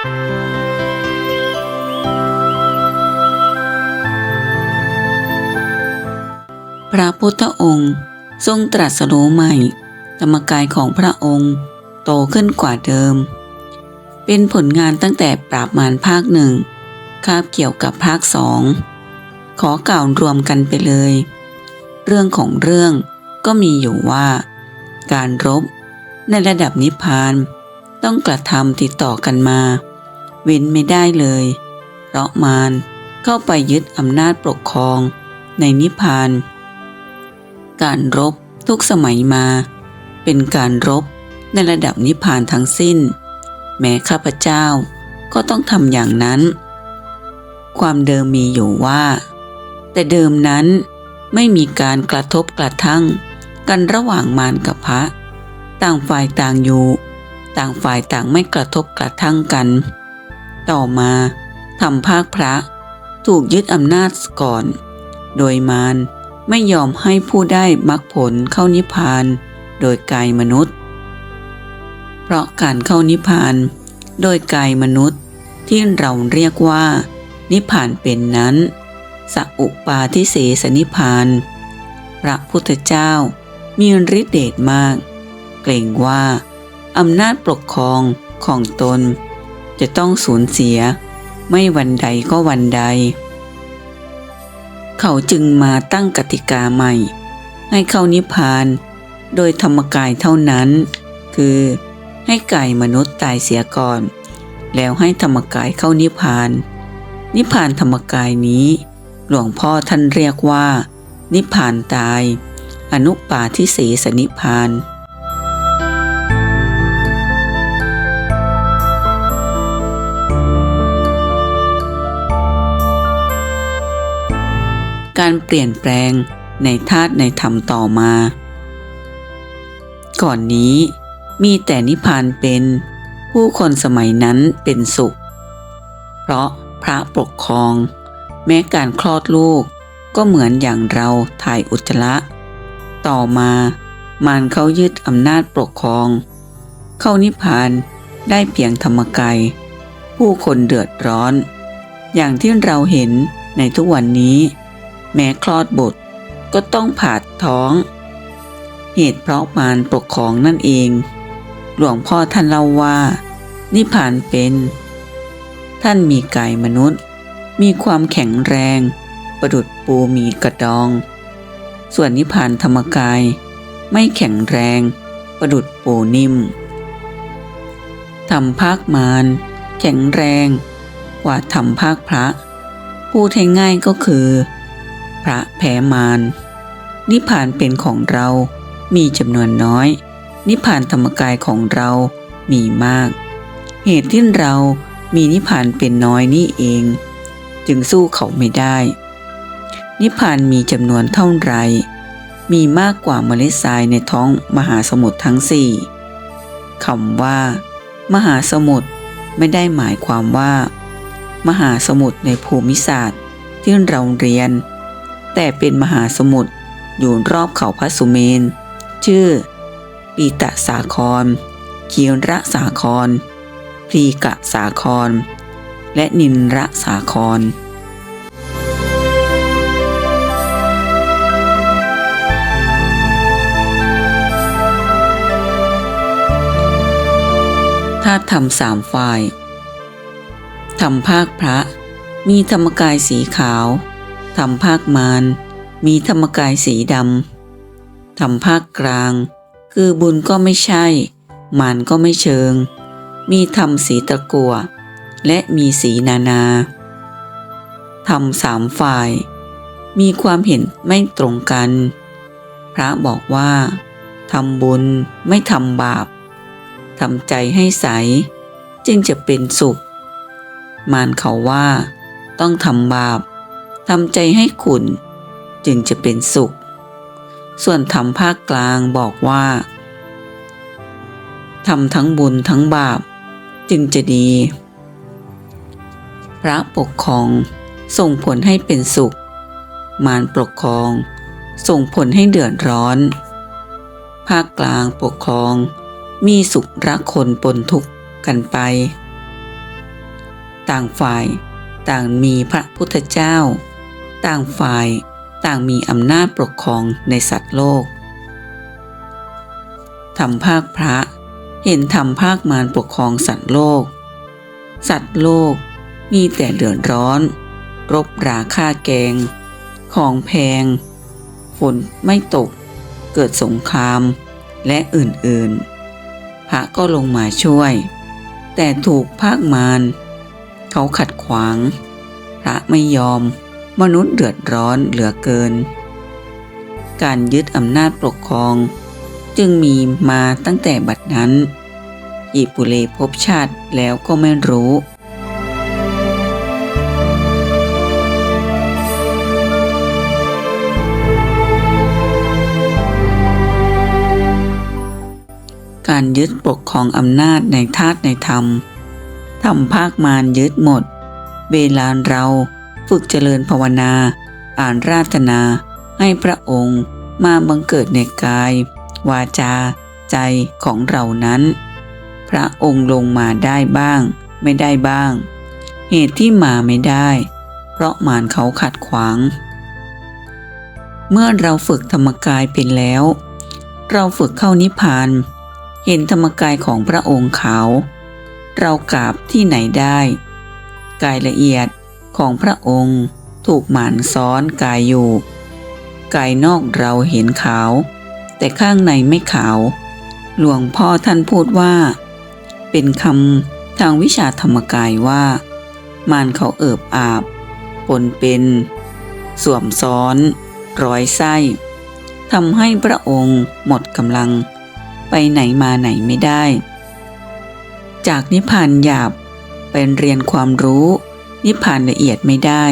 พระพุทธองค์ทรงตรัสรู้ใหม่ ธรรมกายของพระองค์โตขึ้นกว่าเดิม เป็นผลงานตั้งแต่ปราบมารภาคหนึ่งคาบเกี่ยวกับภาคสองขอกล่าวรวมกันไปเลย เรื่องของเรื่องก็มีอยู่ว่า การรบในระดับนิพพานต้องกระทำติดต่อกันมา เว้นไม่ได้เลย เพราะมารเข้าไปยึดอำนาจปกครองในนิพพาน การรบทุกสมัยมา เป็นการรบในระดับนิพพานทั้งสิ้น แม้ข้าพเจ้าก็ต้องทำอย่างนั้น ความเดิมมีอยู่ว่า แต่เดิมนั้นไม่มีการกระทบกระทั่งกันระหว่างมารกับพระ ต่างฝ่ายต่างอยู่ ต่างฝ่ายต่างไม่กระทบกระทั่งกัน ต่อมาทำภาคพระถูกยึดอำนาจก่อน โดยมารไม่ยอมให้ผู้ได้มรรคผลเข้านิพพาน โดยกายมนุษย์ เพราะการเข้านิพพาน โดยกายมนุษย์ที่เราเรียกว่า นิพพานเป็นนั้นสัอุปาทิเสสนิพพาน พระพุทธเจ้ามีฤทธิเดชมาก เกรงว่าอำนาจปกครองของตน จะต้องสูญเสีย ไม่วันใดก็วันใด เขาจึงมาตั้งกติกาใหม่ ให้เข้านิพพาน โดยธรรมกายเท่านั้น คือให้กายมนุษย์ตายเสียก่อน แล้วให้ธรรมกายเข้านิพพาน นิพพานธรรมกายนี้ หลวงพ่อท่านเรียกว่า นิพพานตาย อนุปาทิเสสนิพพาน การเปลี่ยนแปลงในธาตุในธรรมต่อมา ก่อนนี้มีแต่นิพพานเป็นผู้คนสมัยนั้นเป็นสุข เพราะพระปกครอง แม้การคลอดลูกก็เหมือนอย่างเราถ่ายอุจจาระต่อมามารเขายึดอำนาจปกครอง เข้านิพพานได้เพียงธรรมกายผู้คนเดือดร้อน อย่างที่เราเห็นในทุกวันนี้ แม้คลอดบุตรก็ต้องผ่าท้อง เหตุเพราะมารปกครองนั่นเอง หลวงพ่อท่านเล่าว่า นิพพานเป็น ท่านมีกายมนุษย์ มีความแข็งแรง ประดุดปูมีกระดอง ส่วนนิพพานธรรมกาย ไม่แข็งแรง ประดุดปูนิ่มทำภาคมารแข็งแรง กว่าทำภาคพระ พูดให้ง่ายก็คือ พระแพ้มารนิพพานเป็นของเรามีจำนวนน้อย นิพพานธรรมกายของเรามีมาก เหตุที่เรามีนิพพานเป็นน้อยนี่เอง จึงสู้เขาไม่ได้ นิพพานมีจำนวนเท่าไร มีมากกว่าเมล็ดทรายในท้องมหาสมุทรทั้งสี่คำว่า มหาสมุทรไม่ได้หมายความว่า มหาสมุทรในภูมิศาสตร์ที่เราเรียน แต่เป็นมหาสมุทรอยู่รอบเขาพระสุเมน ชื่อ ปีตะสาคร คีระสาครพรีกะสาคร และนินระสาครธาตุธรรมสามฝ่ายธรรมภาคพระ มีธรรมกายสีขาว ธรรมภาคมารมีธรรมกายสีดำธรรมภาคกลาง คือบุญก็ไม่ใช่ มารก็ไม่เชิง มีธรรมสีตะกัว และมีสีนานาธรรมสามฝ่าย มีความเห็นไม่ตรงกัน พระบอกว่าทำบุญไม่ทำบาปทำใจให้ใส จึงจะเป็นสุข มารเขาว่า ต้องทำบาป ทำใจให้ขุนจึงจะเป็นสุข ส่วนธรรมภาคกลางบอกว่าทำทั้งบุญทั้งบาปจึงจะดี พระปกครองส่งผลให้เป็นสุข มารปกครอง ส่งผลให้เดือดร้อน ภาคกลางปกครอง มีสุขรักคนปนทุกข์กันไป ต่างฝ่ายต่างมีพระพุทธเจ้า ต่างฝ่ายต่างมีอำนาจปกครองในสัตว์โลกทำภาคพระเห็นทำภาคมารปกครองสัตว์โลก สัตว์โลกมีแต่เดือดร้อน รบราค่าแกง ของแพง ฝนไม่ตก เกิดสงครามและอื่นๆ พระก็ลงมาช่วย แต่ถูกภาคมารเขาขัดขวาง พระไม่ยอม มนุษย์เดือดร้อนเหลือเกิน การยึดอำนาจปกครอง จึงมีมาตั้งแต่บัดนั้นอีปุเลพบชาติแล้วก็ไม่รู้การยึดปกครองอำนาจในธาตุในธรรมทำภาคมารยึดหมด เวลาเรา ฝึกเจริญภาวนา อ่านราตนา ให้พระองค์มาบังเกิดในกาย วาจา ใจของเรานั้น พระองค์ลงมาได้บ้าง ไม่ได้บ้าง เหตุที่มาไม่ได้ เพราะมารเขาขัดขวาง เมื่อเราฝึกธรรมกายเป็นแล้ว เราฝึกเข้านิพพาน เห็นธรรมกายของพระองค์เขา เรากราบที่ไหนได้ กายละเอียด ของพระองค์ถูกหมานซ้อนกายอยู่ กายนอกเราเห็นขาว แต่ข้างในไม่ขาว หลวงพ่อท่านพูดว่า เป็นคำทางวิชาธรรมกายว่า มารเขาเอิบอาบปนเป็นสวมซ้อน ร้อยไส้ทำให้พระองค์หมดกำลัง ไปไหนมาไหนไม่ได้ จากนิพพานหยาบเป็นเรียนความรู้ นิพพานละเอียดไม่ได้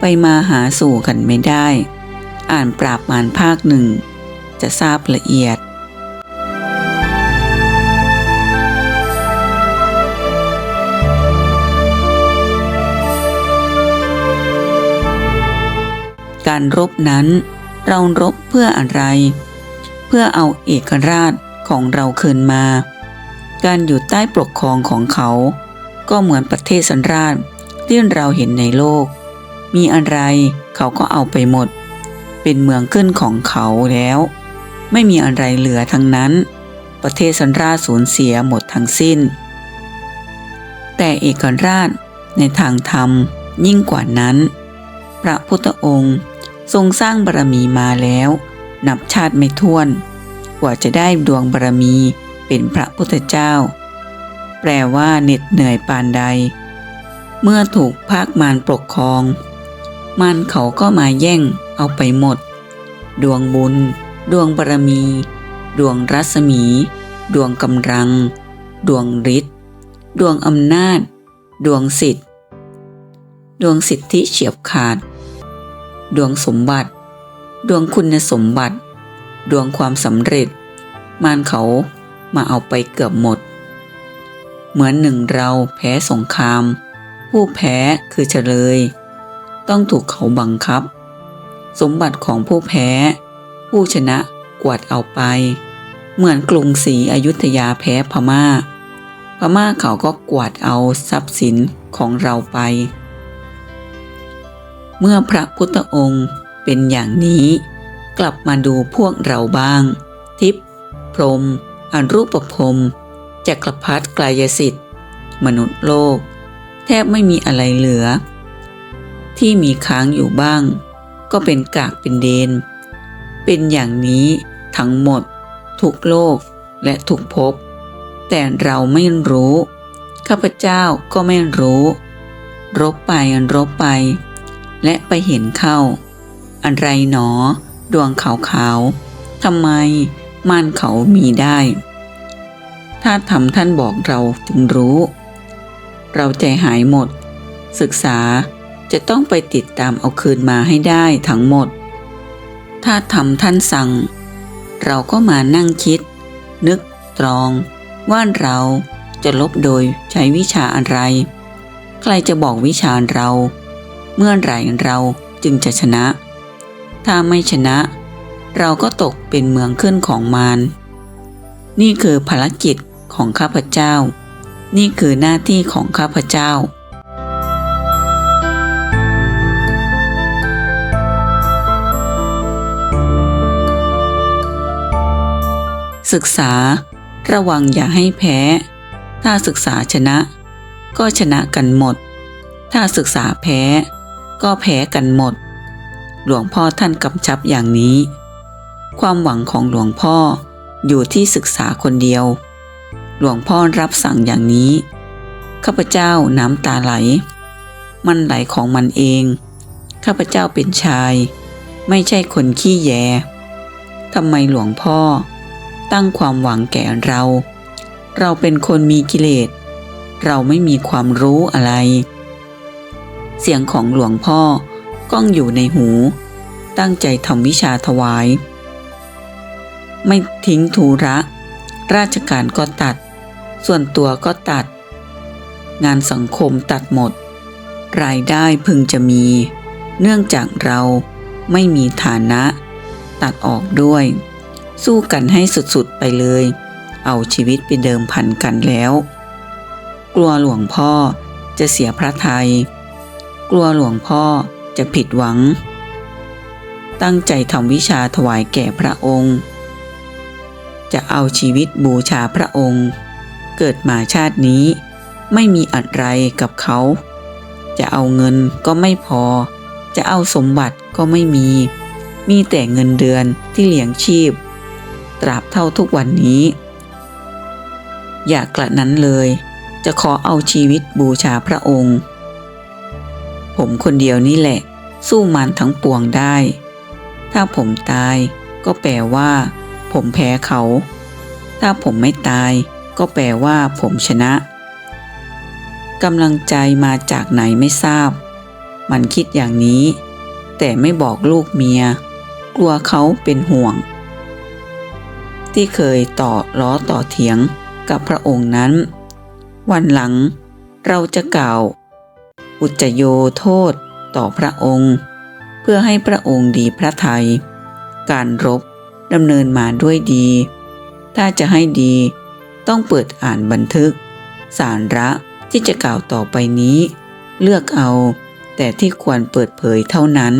ไปมาหาสู่กันไม่ได้ อ่านปราบมารภาคหนึ่ง จะทราบละเอียด การรบนั้นเรารบเพื่ออะไร เพื่อเอาเอกราชของเราคืนมา การอยู่ใต้ปกครองของเขา ก็เหมือนประเทศสันราช ที่เราเห็นในโลก มีอะไรเขาก็เอาไปหมด เป็นเมืองขึ้นของเขาแล้ว ไม่มีอะไรเหลือทั้งนั้น ประเทศสันราสูญเสียหมดทั้งสิ้น แต่เอกราชในทางธรรมยิ่งกว่านั้น พระพุทธองค์ทรงสร้างบารมีมาแล้ว นับชาติไม่ถ้วน กว่าจะได้ดวงบารมีเป็นพระพุทธเจ้า แปลว่าเหน็ดเหนื่อยปานใด เมื่อถูกภาคมารปกครองมารเขาก็มาแย่งเอาไปหมด ดวงบุญ ดวงบารมี ดวงรัศมี ดวงกำลัง ดวงฤทธิ์ดวงอำนาจ ดวงสิทธิ์ดวงสิทธิเฉียบขาด ดวงสมบัติ ดวงคุณสมบัติ ดวงความสำเร็จ มารเขามาเอาไปเกือบหมด เหมือนหนึ่งเราแพ้สงคราม ผู้แพ้คือเฉลย ต้องถูกเขาบังคับ สมบัติของผู้แพ้ ผู้ชนะกวาดเอาไป เหมือนกรุงศรีอยุธยาแพ้พม่า พม่าเขาก็กวาดเอาทรัพย์สินของเราไป เมื่อพระพุทธองค์เป็นอย่างนี้ กลับมาดูพวกเราบ้าง ทิพย์พรหมอรูปภพจักรพรรดิกลายสิทธิ์ มนุษย์โลก แทบไม่มีอะไรเหลือ ที่มีค้างอยู่บ้าง ก็เป็นกากเป็นเดน เป็นอย่างนี้ทั้งหมด ทุกโลกและทุกภพแต่เราไม่รู้ ข้าพเจ้าก็ไม่รู้ รบไปรบไป และไปเห็นเข้า อะไรหนอ ดวงขาวๆทำไมม่านเขามีได้ ถ้าทำท่านบอกเราจึงรู้ เราใจหายหมด ศึกษาจะต้องไปติดตามเอาคืนมาให้ได้ทั้งหมด ถ้าทำท่านสั่ง เราก็มานั่งคิด นึกตรองว่าเราจะลบโดยใช้วิชาอะไร ใครจะบอกวิชาเรา เมื่อไหร่เราจึงจะชนะ ถ้าไม่ชนะ เราก็ตกเป็นเมืองขึ้นของมารนี่คือภารกิจของข้าพเจ้า นี่คือหน้าที่ของข้าพเจ้า ศึกษา ระวังอย่าให้แพ้ ถ้าศึกษาชนะ ก็ชนะกันหมด ถ้าศึกษาแพ้ ก็แพ้กันหมด หลวงพ่อท่านกำชับอย่างนี้ ความหวังของหลวงพ่ออยู่ที่ศึกษาคนเดียว หลวงพ่อรับสั่งอย่างนี้ ข้าพเจ้าน้ำตาไหล มันไหลของมันเอง ข้าพเจ้าเป็นชาย ไม่ใช่คนขี้แยทำไมหลวงพ่อ ตั้งความหวังแก่เรา เราเป็นคนมีกิเลส เราไม่มีความรู้อะไร เสียงของหลวงพ่อก้องอยู่ในหู ตั้งใจทำวิชาถวาย ไม่ทิ้งธุระ ราชการก็ตัด ส่วนตัวก็ตัด งานสังคมตัดหมด รายได้พึงจะมี เนื่องจากเราไม่มีฐานะ ตัดออกด้วย สู้กันให้สุดๆไปเลย เอาชีวิตไปเดิมพันกันแล้ว กลัวหลวงพ่อจะเสียพระไทย กลัวหลวงพ่อจะผิดหวัง ตั้งใจทำวิชาถวายแก่พระองค์ จะเอาชีวิตบูชาพระองค์ เกิดมาชาตินี้ ไม่มีอะไรกับเขา จะเอาเงินก็ไม่พอ จะเอาสมบัติก็ไม่มี มีแต่เงินเดือนที่เลี้ยงชีพ ตราบเท่าทุกวันนี้ อย่ากระนั้นเลย จะขอเอาชีวิตบูชาพระองค์ ผมคนเดียวนี่แหละ สู้มันทั้งปวงได้ ถ้าผมตายก็แปลว่า ผมแพ้เขา ถ้าผมไม่ตาย ก็แปลว่าผมชนะกำลังใจมาจากไหนไม่ทราบ มันคิดอย่างนี้ แต่ไม่บอกลูกเมีย กลัวเขาเป็นห่วง ที่เคยต่อล้อต่อเถียงกับพระองค์นั้น วันหลังเราจะกล่าว อุจโยโทษต่อพระองค์ เพื่อให้พระองค์ดีพระทัย การรบดำเนินมาด้วยดี ถ้าจะให้ดี ต้องเปิดอ่านบันทึก สาระที่จะกล่าวต่อไปนี้ เลือกเอา แต่ที่ควรเปิดเผยเท่านั้น